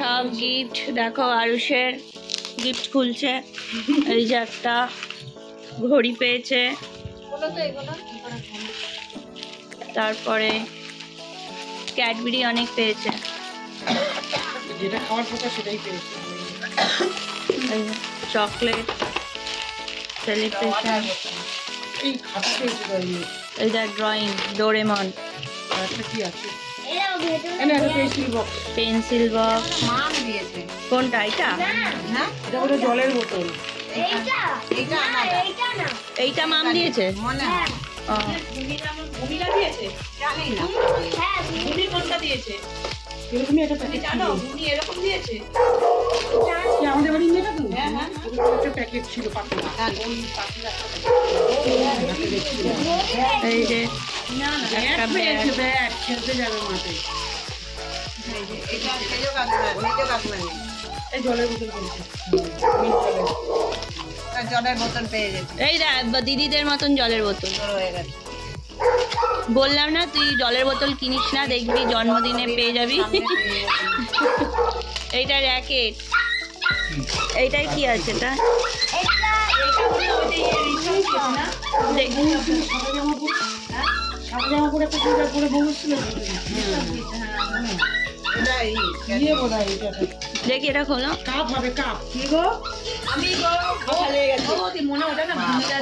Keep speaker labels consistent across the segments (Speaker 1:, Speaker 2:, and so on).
Speaker 1: সব গিফট দেখো আরুষের গিফট খুলছে। এই যে একটা ঘড়ি পেয়েছে। তারপরে ক্যাডবেরি অনেক পেয়েছে।
Speaker 2: যেটা খাওয়ার কথা সেটাই পেয়েছি।
Speaker 1: চকলেট সেলিব্রেশন
Speaker 2: এই খাতা পেয়েছি
Speaker 1: এই যে ড্রয়িং ডোরেমন
Speaker 2: কি আছে?
Speaker 1: পেন্সিল বক্স
Speaker 3: দিয়েছে।
Speaker 1: কোনটা? এটা
Speaker 3: হ্যাঁ
Speaker 2: জলের বোতল।
Speaker 3: এইটা?
Speaker 1: মাম দিয়েছে?
Speaker 3: মনে হয়।
Speaker 2: আমাদের বাড়ি তো?
Speaker 4: হ্যাঁ হ্যাঁ।
Speaker 2: একটা প্যাকেট ছিল পাতলা।
Speaker 1: এই যে
Speaker 2: এই
Speaker 1: দিদিদের মতন জলের বোতল।
Speaker 3: হয়ে গেছে
Speaker 1: বললাম না তুই জলের বোতল কিনিস না দেখবি জন্মদিনে পেয়ে যাবি। এইটা র্যাকেট। এইটাই কি আছে এটা দেখ-
Speaker 2: সাদা জামা পরে একটা চুড়িদার পরে
Speaker 1: দেখি এটা খোলো।
Speaker 2: কাপ হবে কাপ। কি গো?
Speaker 4: আমি ভালো গেছে। ও মনে ওটা না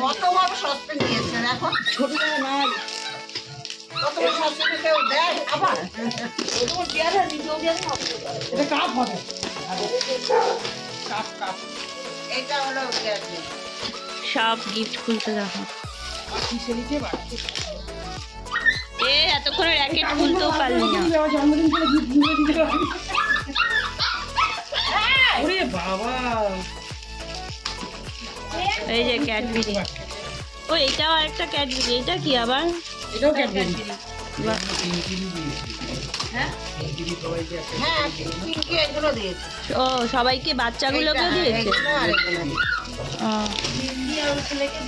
Speaker 3: কত বড় সসপেন দিয়েছে দেখো।
Speaker 2: ছোট না।
Speaker 3: কত বড় সসপেন কেউ দেয় আবার।
Speaker 4: তোমার চেয়ারে নিচেও দিয়ে
Speaker 2: এটা কাপ হবে। Cup cup.
Speaker 3: এটা হলো
Speaker 1: সব গিফট খুলতে দেখো। এ এতক্ষণ র্যাকেট খুলতেও পারলি না।
Speaker 2: ওরে বাবা।
Speaker 1: এই যে ক্যাডবেরি ও এইটাও একটা ক্যাডবেরি এটা কি আবার?
Speaker 2: এটাও ক্যাডবেরি
Speaker 4: হ্যাঁ
Speaker 3: হ্যাঁ
Speaker 1: ও সবাইকে বাচ্চাগুলোকে দিয়েছে?
Speaker 3: এইগুলো আর এগুলো। দিয়েছে।
Speaker 1: ও,
Speaker 4: ছেলেকে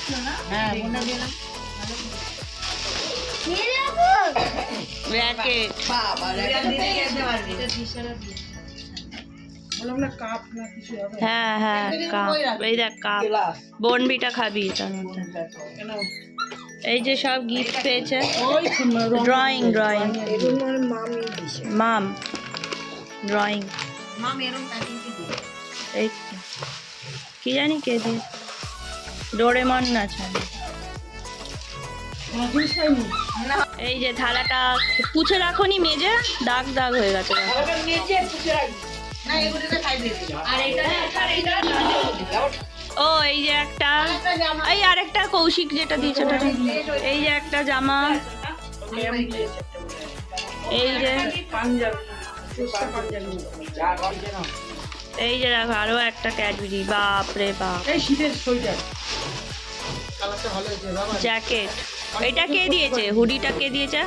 Speaker 4: ছিল না?
Speaker 3: হ্যাঁ।
Speaker 1: হ্যাঁ হ্যাঁ কাপ। এই দেখ, কাপ। খাবি। এই যে সব গিফট পেয়েছে। ড্রয়িং ড্রয়িং
Speaker 3: মাম
Speaker 1: ড্রয়িং এই। কি জানি কে দিয়ে। ডোরেমন
Speaker 3: না
Speaker 1: এই যে থালাটা পুছে রাখোনি মেজে দাগ দাগ হয়ে গেছে।
Speaker 4: এটা
Speaker 1: ও এই যে একটা এই আরেকটা কৌশিক যেটা দিয়েছে এই যে একটা জামা। এই যে এই যে দেখো আরও একটা ক্যাডবেরি। বাপ রে বাপ।
Speaker 2: এই শীতের সোয়েটার। কালারটা ভালো হয়েছে বাবা
Speaker 1: জ্যাকেট। এটা কে দিয়েছে? হুডিটা কে দিয়েছে?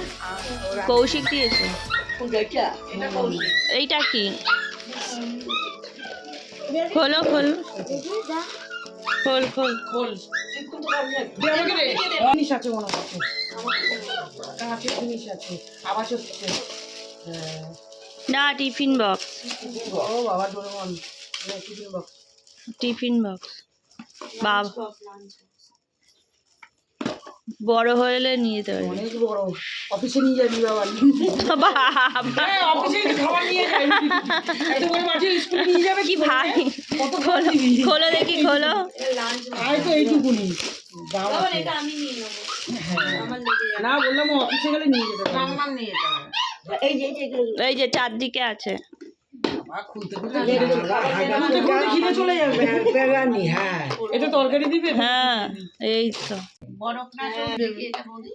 Speaker 1: কৌশিক দিয়েছে। এইটা কি? খোলো, খোল। খোল খোল।
Speaker 2: খোল।
Speaker 1: না tiffin box
Speaker 2: tiffin box.
Speaker 1: Tiffin box. বাবা। বড় হলে নিয়ে যেতে পারবি।
Speaker 2: অনেক বড়। অফিসে নিয়ে যাবি বাবা।
Speaker 1: বাবা
Speaker 2: হ্যাঁ অফিসে খাবার নিয়ে যাই। এত স্কুলে নিয়ে যাবে
Speaker 1: কি ভাই
Speaker 2: কত
Speaker 1: খোলো খোলো দেখি খোলো।
Speaker 2: আয় তো এইটুকুনি দাও
Speaker 4: বাবা এটা আমি নিয়ে নেব।
Speaker 2: হ্যাঁ। না বললাম অফিসে গেলে নিয়ে যেতে পারবে।
Speaker 3: নিয়ে যেতে
Speaker 4: এই যে এই যে
Speaker 1: এই যে চারদিকে আছে।
Speaker 2: এটা তরকারি দিবে?
Speaker 1: হ্যাঁ এই তো।
Speaker 3: বৌদি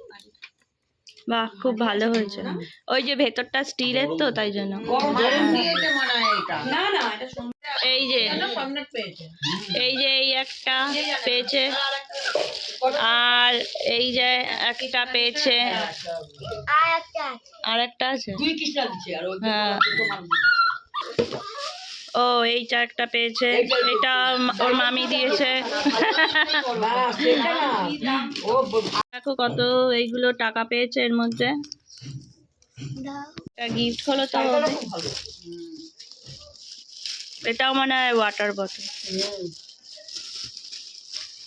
Speaker 1: বাহ খুব ভালো হয়েছে। ওই যে ভেতরটা স্টিলের তো তাই জন্য।
Speaker 3: হয়
Speaker 1: এই যে। এই যে এই একটা পেয়েছে। আর এই যে একটা পেয়েছে। আর একটা আছে। হ্যাঁ। ও এই চারটা পেয়েছে। এটা ওর মামি দিয়েছে। দেখো কত এইগুলো টাকা পেয়েছে এর মধ্যে। গিফট হলো তো এটাও মনে হয় ওয়াটার
Speaker 2: হুম।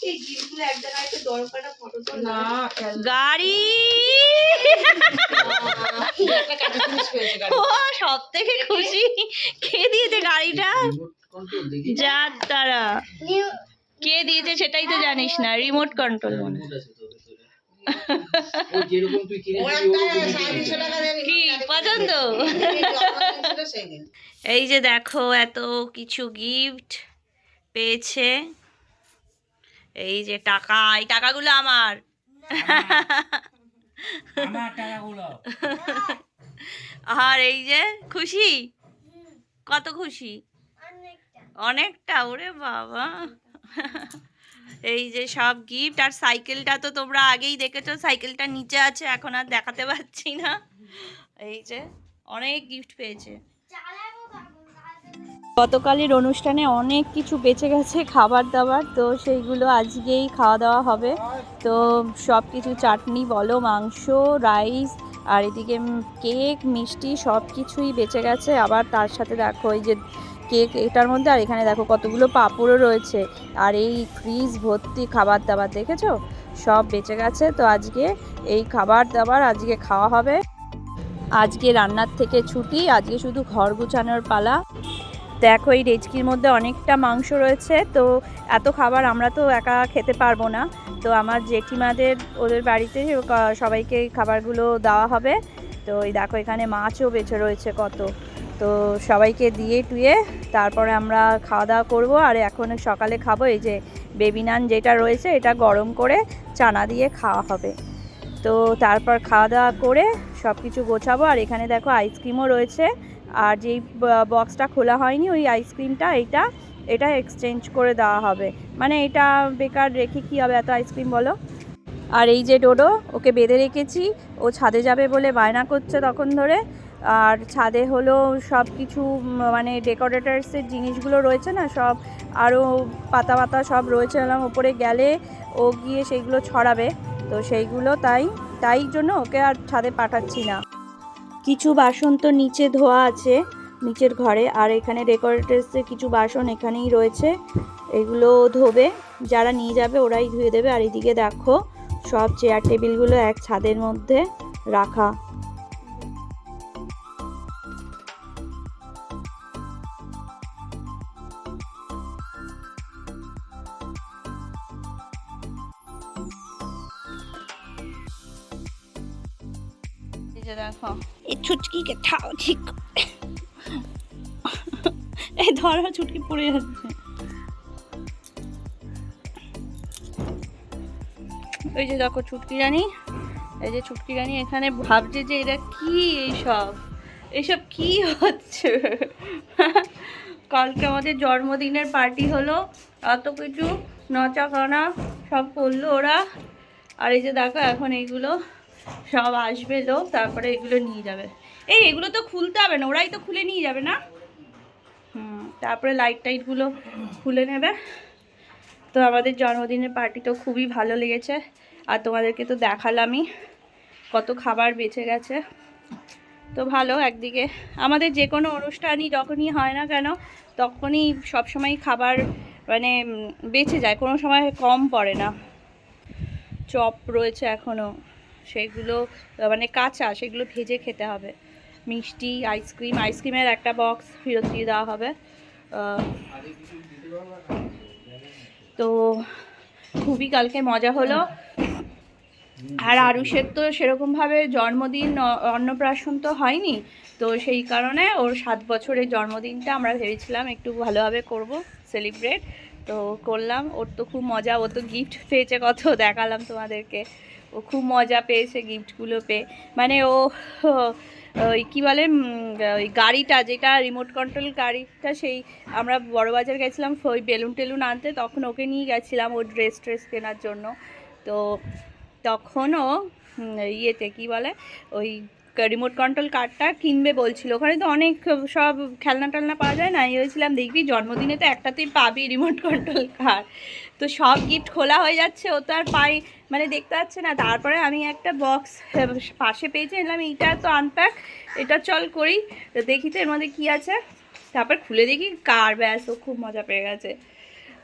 Speaker 4: এই জিনিসগুলো এক জায়গায় তো দরকারটা ফটো তো
Speaker 2: না
Speaker 1: গাড়ি। ও সব থেকে খুশি। কে দিয়েছে গাড়িটা? যা তারা কে দিয়েছে সেটাই তো জানিস না রিমোট কন্ট্রোল কি পছন্দ। এই যে দেখো এত কিছু গিফট পেয়েছে। এই যে টাকা এই টাকাগুলো আমার। আর এই যে খুশি? কত খুশি? অনেকটা ওরে বাবা। এই যে সব গিফট আর সাইকেলটা তো তোমরা আগেই দেখেছ সাইকেলটা নিচে আছে এখন আর দেখাতে পারছি না। এই যে অনেক গিফট পেয়েছে। গতকালের অনুষ্ঠানে অনেক কিছু বেঁচে গেছে, খাবার দাবার, তো সেইগুলো আজকেই খাওয়া দাওয়া হবে। তো সব কিছু চাটনি বলো, মাংস, রাইস, আর এদিকে কেক, মিষ্টি সব কিছুই বেঁচে গেছে। আবার তার সাথে দেখো এই যে কেক, এটার মধ্যে আর এখানে দেখো কতগুলো পাঁপড়ও রয়েছে। আর এই ফ্রিজ ভর্তি খাবার দাবার দেখেছ? সব বেঁচে গেছে, তো আজকে এই খাবার দাবার আজকে খাওয়া হবে। আজকে রান্নার থেকে ছুটি, আজকে শুধু ঘর গুছানোর পালা। দেখো, এই ডেচকির মধ্যে অনেকটা মাংস রয়েছে, তো এত খাবার আমরা তো একা খেতে পারব না। তো আমার জেঠিমাদের, ওদের বাড়িতে সবাইকে খাবারগুলো দেওয়া হবে। তো এই দেখো, এখানে মাছও বেঁচে রয়েছে কত। তো সবাইকে দিয়ে টুয়ে তারপরে আমরা খাওয়া দাওয়া করব, আর এখন সকালে খাব, এই যে বেবি নান যেটা রয়েছে, এটা গরম করে চানা দিয়ে খাওয়া হবে। তো তারপর খাওয়া দাওয়া করে সব কিছু গোছাবো, আর এখানে দেখো, আইসক্রিমও রয়েছে। আর যেই বক্সটা খোলা হয়নি, ওই আইসক্রিমটা এটা এটা এক্সচেঞ্জ করে দেওয়া হবে। মানে এটা বেকার রেখে কী হবে এত আইসক্রিম বলো? আর এই যে ডোডো, ওকে বেঁধে রেখেছি, ও ছাদে যাবে বলে বায়না করছে তখন ধরে। আর ছাদে হলো সব কিছু মানে ডেকোরেটার্সের জিনিসগুলো রয়েছে না, সব আরও পাতা পাতা সব রয়েছে এরকম ওপরে গেলে ও গিয়ে সেইগুলো ছড়াবে। তো সেইগুলো তাই তাই জন্য ওকে আর ছাদে পাঠাচ্ছি না। কিছু বাসন তো নিচে ধোয়া আছে, নিচের ঘরে। আর এখানে ডেকোরেটার্সের কিছু বাসন এখানেই রয়েছে। এগুলো ধোবে, যারা নিয়ে যাবে ওরাই ধুয়ে দেবে। আর এদিকে দেখো, সব চেয়ার টেবিলগুলো এক ছাদের মধ্যে রাখা। ঠাও ঠিক। এই ধরো ছুটকি পড়ে যাচ্ছে। ওই যে দেখো ছুটকি রানী, এই যে ছুটকি রানী এখানে ভাবছে যে এটা কি এইসব? এইসব কি হচ্ছে? কালকে আমাদের জন্মদিনের পার্টি হলো, এত কিছু নচা কানা সব করল ওরা। আর এই যে দেখো এখন এইগুলো সব আসবে লোক, তারপরে এগুলো নিয়ে যাবে। এই, এগুলো তো খুলতে হবে না, ওরাই তো খুলে নিয়ে যাবে না? হুম, তারপরে লাইট টাইটগুলো খুলে নেবে। তো আমাদের জন্মদিনের পার্টি তো খুবই ভালো লেগেছে, আর তোমাদেরকে তো দেখালামই কত খাবার বেঁচে গেছে। তো ভালো, একদিকে আমাদের যে কোনো অনুষ্ঠানই যখনই হয় না কেন, তখনই সবসময় খাবার মানে বেঁচে যায়, কোনো সময় কম পড়ে না। চপ রয়েছে এখনও সেগুলো মানে কাঁচা, সেগুলো ভেজে খেতে হবে। মিষ্টি আইসক্রিম আইসক্রিমের একটা বক্স ফেরত দিয়ে দেওয়া হবে। তো খুবই কালকে মজা হলো। আর আরুষের তো সেরকমভাবে জন্মদিন অন্নপ্রাশন তো হয়নি। তো সেই কারণে ওর সাত বছরের জন্মদিনটা আমরা ভেবেছিলাম একটু ভালোভাবে করব সেলিব্রেট তো করলাম। ওর তো খুব মজা, ও তো গিফট পেয়েছে, কত দেখালাম তোমাদেরকে। ও খুব মজা পেয়েছে গিফটগুলো পেয়ে। মানে ও ওই কী বলে ওই গাড়িটা, যেটা রিমোট কন্ট্রোল গাড়িটা, সেই আমরা বড়বাজার গেছিলাম, ওই বেলুন টেলুন আনতে, তখন ওকে নিয়ে গেছিলাম ওর ড্রেস ট্রেস কেনার জন্য। তো তখনও ইয়েতে কী বলে, ওই রিমোট কন্ট্রোল কারটা কিনবে বলছিল। ওখানে তো অনেক সব খেলনা টেলনা পাওয়া যায় না। আমি ভেবেছিলাম, দেখবি, জন্মদিনে তো একটা তুই পাবি রিমোট কন্ট্রোল কার তো সব গিফট খোলা হয়ে যাচ্ছে, ও তো আর পাই মানে দেখতে পাচ্ছে না। তারপরে আমি একটা বক্স পাশে পেয়েছি এলাম এইটা তো আনপ্যাক এটা চল করি। তো দেখি তো এর মধ্যে কী আছে। তারপর খুলে দেখি, কার, ব্যাস, ও খুব মজা পেয়ে গেছে।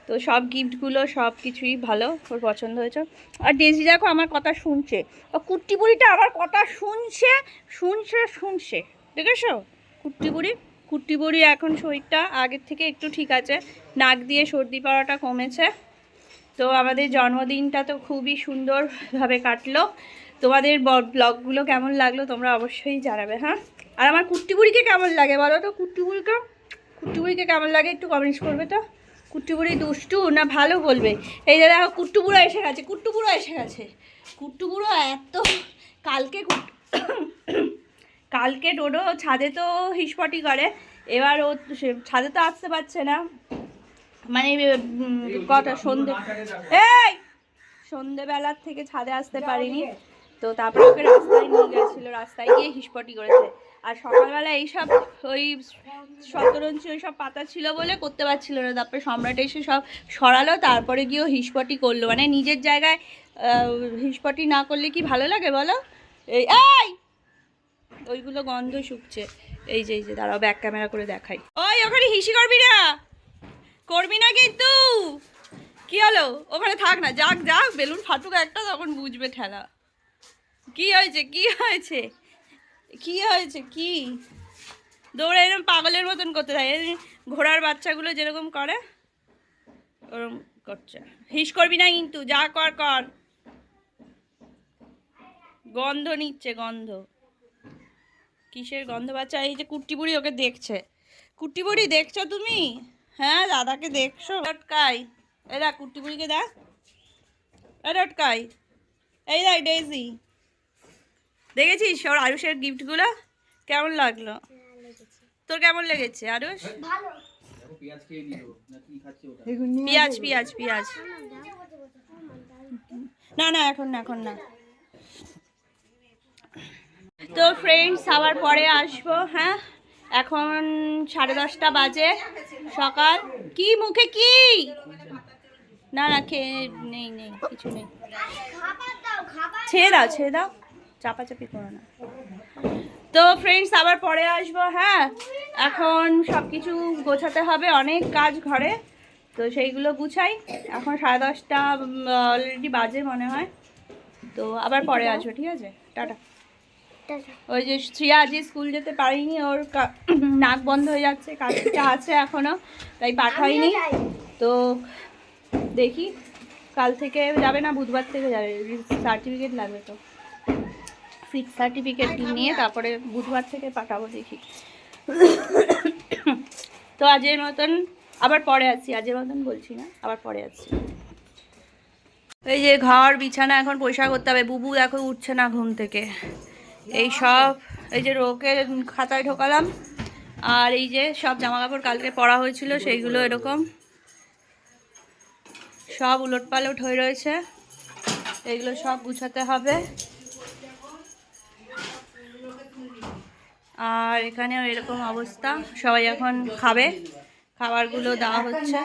Speaker 1: তো সব গিফটগুলো সব কিছুই ভালো ওর পছন্দ হয়েছে। আর ডেজি দেখো আমার কথা শুনছে। কুট্টি বুড়িটা আমার কথা শুনছে শুনছে শুনছে। দেখেছ? কুট্টি বুড়ি কুট্টি বুড়ি এখন শরীরটা আগের থেকে একটু ঠিক আছে। নাক দিয়ে সর্দি পড়াটা কমেছে। তো আমাদের জন্মদিনটা তো খুবই সুন্দরভাবে কাটলো। তোমাদের ব্লগগুলো কেমন লাগল তোমরা অবশ্যই জানাবে হ্যাঁ? আর আমার কুট্টি বুড়িকে কেমন লাগে বলো তো? কুট্টি বুড়িকে কুট্টি বুড়িকে কেমন লাগে একটু কমেন্টস করবে তো? কুট্টু বুড়ি দুষ্টু না ভালো বলবে? এই যে দেখো কুট্টু বুড়ো এসে গেছে কুট্টু বুড়ো এসে গেছে। কুট্টু বুড়ো এত কালকে কালকে ডোডো ছাদে তো হিসপটি করে, এবার ও ছাদে তো আসতে পারছে না। মানে কটা, সন্ধে, এই! সন্ধেবেলার থেকে ছাদে আসতে পারিনি। তো তারপর ওকে রাস্তায় নিয়ে গেছিল, রাস্তায় গিয়ে হিসপটি করেছে। আর সকালবেলা এইসব ওই শতরঞ্চি ওই সব পাতা ছিল বলে করতে পারছিল না। তারপরে সম্রাট এসে সব সরালো, তারপরে গিয়েও হিসপটি করল। মানে নিজের জায়গায় হিসপটি না করলে কি ভালো লাগে বলো? এই এই! ওইগুলো গন্ধ শুকছে। এই যে এই যে, দাঁড়াও ব্যাক ক্যামেরা করে দেখাই। ওই, ওখানে হিসি করবি না? করবি না কিন্তু! কি হলো? ওখানে থাক না, যাক যাক, বেলুন ফাটুক একটা, তখন বুঝবে ঠেলা। কি হয়েছে? কি হয়েছে? কি হয়েছে? কি? দৌড়ে এরকম পাগলের মতন করতে থাকে। ঘোড়ার বাচ্চাগুলো যেরকম করে ওরকম করছে। হিস করবি না কিন্তু, যা কর কর। গন্ধ নিচ্ছে, গন্ধ। কিসের গন্ধ? বাচ্চা, এই যে কুট্টি বুড়ি ওকে দেখছে। কুট্টি বুড়ি, দেখছ তুমি? হ্যাঁ দাদাকে দেখছ? রটকাই। দেখ, কুট্টি বুড়িকে দেখ। এই রটকাই। এই দেখ, ডেইজি। দেখেছিস ওর আয়ুষের গিফটগুলো কেমন লাগল? তোর কেমন লেগেছে আয়ুষ? পিঁয়াজ পিঁয়াজ পিঁয়াজ না না এখন না এখন না। তো ফ্রেন্ডস আবার পরে আসব হ্যাঁ? এখন সাড়ে দশটা বাজে সকাল। কি মুখে কি? না না খেয়ে নেই নেই কিছু নেই। ছেড়ে দাও ছেড়ে দাও। চাপাচাপি করো না। তো ফ্রেন্ডস আবার পরে আসব হ্যাঁ? এখন সব কিছু গোছাতে হবে অনেক কাজ ঘরে। তো সেইগুলো গুছাই। এখন সাড়ে দশটা অলরেডি বাজে মনে হয়। তো আবার পরে আসব ঠিক আছে? টাটা। ওই যে শ্রিয়া আজকে স্কুল যেতে পারিনি ওর নাক বন্ধ হয়ে যাচ্ছে কাজটা আছে এখনও তাই পাঠাইনি তো দেখি কাল থেকে যাবে না বুধবার থেকে যাবে সার্টিফিকেট লাগবে তো। ফিক্স সার্টিফিকেট নিয়ে তারপরে বুধবার থেকে পাঠাবো দেখি। তো আজের মতন আবার পরে আসছি আজের মতন বলছি না আবার পরে আসছি। এই যে ঘর বিছানা এখন পরিষ্কার করতে হবে বুবু দেখো উঠছে না ঘুম থেকে। এই সব এই যে রোকে খাতায় ঢোকালাম আর এই যে সব জামা কাপড় কালকে পরা হয়েছিল সেইগুলো এরকম। সব উলট পালট হয়ে রয়েছে এইগুলো সব গুছাতে হবে। আর এখানেও এরকম অবস্থা। সবাই এখন খাবে। খাবারগুলো দেওয়া হচ্ছে।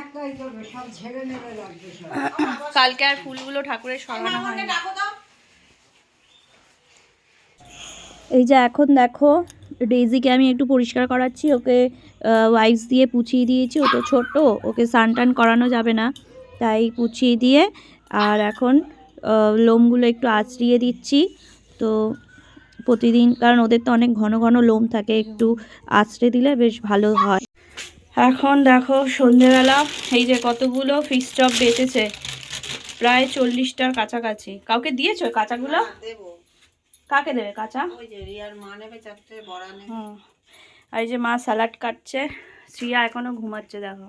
Speaker 1: কালকে আর ফুলগুলো ঠাকুরের সরানো হয়নি। এই যে এখন দেখো, ডেইজিকে আমি একটু পরিষ্কার করাচ্ছি। ওকে ওয়াইপস দিয়ে পুছিয়ে দিয়েছি। ও তো ছোটো ওকে স্নান টান করানো যাবে না। তাই পুছিয়ে দিয়ে, আর এখন লোমগুলো একটু আঁচড়িয়ে দিচ্ছি। তো প্রতিদিন কারণ ওদের তো অনেক ঘন ঘন লোম থাকে একটু আঁচড়ে দিলে বেশ ভালো হয়। এখন দেখো সন্ধেবেলা এই যে কতগুলো ফিস চপ বেঁচেছে প্রায় চল্লিশটার কাছাকাছি। কাউকে দিয়েছ কাঁচাগুলো?
Speaker 3: দেবো।
Speaker 1: কাকে দেবে কাঁচা? আর এই যে মা স্যালাড কাটছে শ্রিয়া এখনও ঘুমাচ্ছে দেখো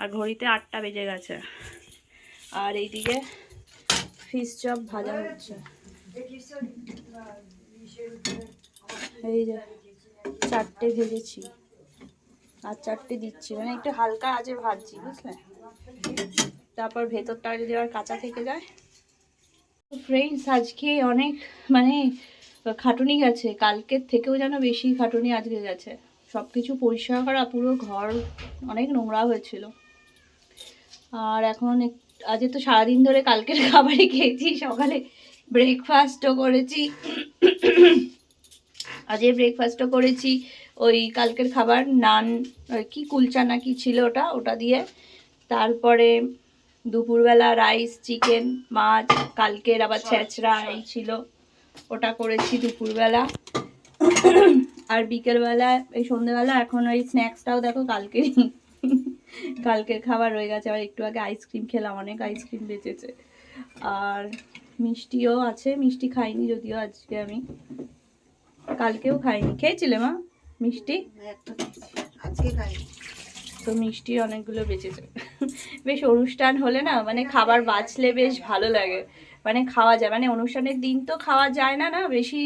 Speaker 1: আর ঘড়িতে আটটা বেজে গেছে। আর এইদিকে ফিশ চপ ভাজা হচ্ছে। এই যে, চারটে ভেজেছি। আর চারটে দিচ্ছি মানে একটু হালকা আজে ভাজছি, বুঝলে? তারপর ভেতরটা যদি আবার কাঁচা থেকে যায়। ফ্রেন্ডস আজকে অনেক মানে খাটুনি গেছে। কালকের থেকেও যেন বেশি খাটুনি আজকে গেছে। সব কিছু পরিষ্কার করা, পুরো ঘর অনেক নোংরা হয়েছিল। আর এখন আজকে তো সারাদিন ধরে কালকের খাবারই খেয়েছি, সকালে ব্রেকফাস্টও করেছি। আজকে ব্রেকফাস্টও করেছি। ওই কালকের খাবার নান কি কুলচা না কি ছিল ওটা ওটা দিয়ে। তারপরে দুপুরবেলা রাইস চিকেন মাছ কালকের আবার ছেঁচড়া এই ছিল। ওটা করেছি দুপুরবেলা। আর বিকেলবেলা এই সন্ধ্যেবেলা এখন ওই স্ন্যাক্সটাও দেখো কালকে কালকের খাবার রয়ে গেছে। আবার একটু আগে আইসক্রিম খেলাম অনেক আইসক্রিম বেঁচেছে। আর মিষ্টিও আছে মিষ্টি খাইনি যদিও আজকে আমি। কালকেও খাইনি। খেয়েছিলে মা মিষ্টি?
Speaker 3: আজকে খাই
Speaker 1: তো মিষ্টি অনেকগুলো বেঁচেছে। বেশ অনুষ্ঠান হলে না মানে খাবার বাঁচলে বেশ ভালো লাগে। মানে খাওয়া যায় মানে অনুষ্ঠানের দিন তো খাওয়া যায় না না? বেশি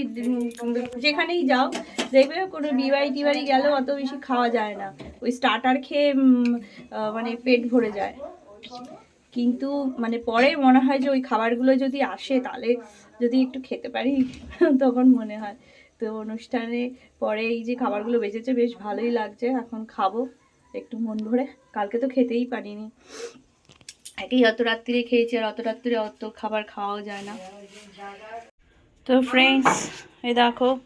Speaker 1: যেখানেই যাও দেখবে কোনো বিবাড়ি টিবাড়ি গেলেও অত বেশি খাওয়া যায় না। ওই স্টার্টার খেয়ে মানে পেট ভরে যায়। কিন্তু মানে পরে মনে হয় যে ওই খাবারগুলো যদি আসে, তাহলে যদি একটু খেতে পারি, তখন মনে হয়। তো অনুষ্ঠানে পরে এই যে খাবারগুলো বেঁচেছে, বেশ ভালোই লাগছে। এখন খাব, একটু মন ভরে। কালকে তো খেতেই পারিনি। একই অত রাত্রিরে খেয়েছি, আর অত রাত্রিরে অত খাবার খাওয়াও যায় না। তো ফ্রেন্ডস এ দেখো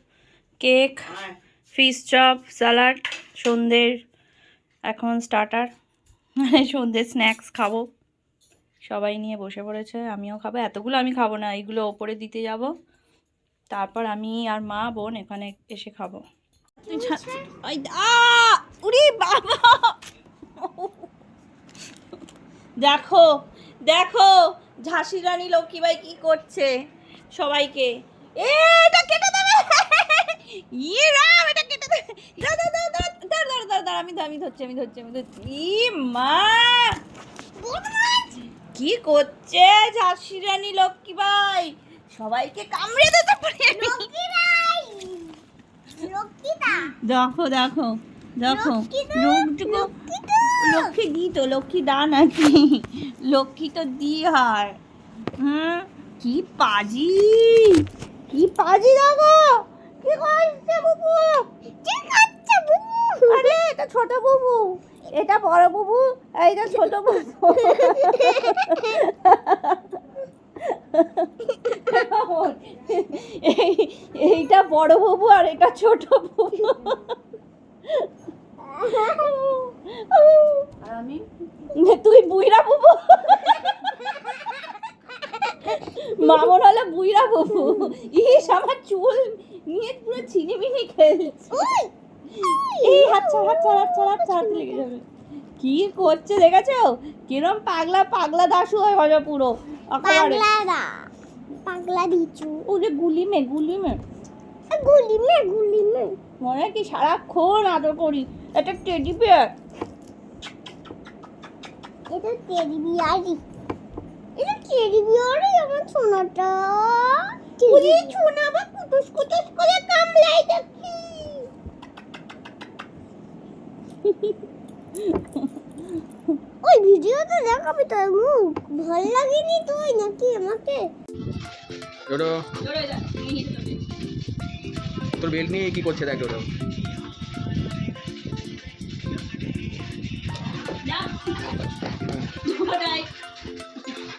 Speaker 1: কেক ফিশ চপ স্যালাড সন্ধ্যের, এখন স্টার্টার মানে সন্ধ্যের স্ন্যাক্স খাব। সবাই নিয়ে বসে পড়েছে, আমিও খাব, এতগুলো আমি খাব না, এইগুলো ওপরে দিতে যাব। তারপর আমি আর মা বোন এখানে এসে খাব। বাবা। দেখো দেখো ঝাঁসি রানী লক্ষ্মীবাই কি করছে সবাইকে। ইয়ে রাম আমি ধরছি আমি ধরছি আমি ধরছি। ই মা। কি করছে ঝাঁসি রানী লক্ষ্মীবাই সবাইকে কামড়ে দিতে পারে। দেখো দেখো দেখো রূপটুকু লক্ষ্মী দি। তো লক্ষ্মী দা নাকি? লক্ষ্মী তো দি হার। হুম কি পাজি কি পাজি দেখো কি করছে বুবু কি করছে বুবু আরে, এটা ছোট বুবু। এটা বড় বুবু এটা ছোট বুবু। এইটা বড় বুবু আর এটা ছোট বুবু।
Speaker 3: আমি
Speaker 1: তুই বুইরা বুবু? মামন হলে বুইরা বুবু। ইস, আমার চুল নিয়ে পুরো ছিনিমিনি খেলছে। এই হাত ছাড় হাত ছাড় হাত ছাড় হাত ছাড় লেগে যাবে কি করছে দেখেছ? কিরম পাগলা পাগলা দাসু হয়ে গেছে পুরো
Speaker 5: পাগলা পাগলা দিচু।
Speaker 1: ওরে গুলি মে গুলি মে
Speaker 5: গুলি মে গুলি মে
Speaker 1: মনে কি সারাক্ষণ আদর করি। একটা টেডি বিয়ার
Speaker 5: এটা টেডি বিয়ারি এটা টেডি বিয়ারি আমার সোনাটা।
Speaker 1: ওরে ছোনা আবার কুটুস কুটুস করে কামলাই দেখি।
Speaker 5: ওই ভিডিওতে দেখাবি তোর মুখ ভালো লাগেনি তুই নাকি আমাকে?
Speaker 6: ডোডো। তোর বেল্ট নিয়ে কি করছে দেখ ডোডো।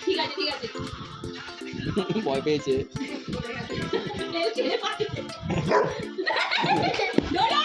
Speaker 1: ঠিক আছে ঠিক আছে
Speaker 6: ভয় পেয়েছে।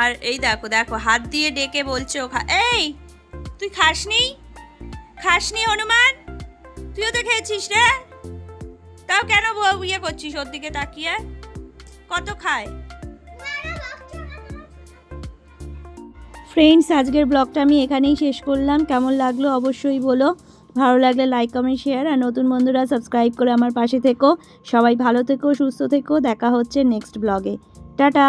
Speaker 4: আর
Speaker 1: এই দেখো দেখো, হাত দিয়ে ডেকে বলছো এই, তুই খাসনি? খাসনি হনুমান? তুইও তো খেয়েছিস রে? তাও কেন ইয়ে করছিস ওর দিকে তাকিয়ে? কত খায়? ফ্রেন্ডস আজকের ব্লগটা আমি এখানেই শেষ করলাম। কেমন লাগল অবশ্যই বলো। ভালো লাগলে লাইক কমেন্ট শেয়ার আর নতুন বন্ধুরা সাবস্ক্রাইব করে আমার পাশে থেকো। সবাই ভালো থেকো, সুস্থ থেকো। দেখা হচ্ছে নেক্সট ব্লগে টাটা!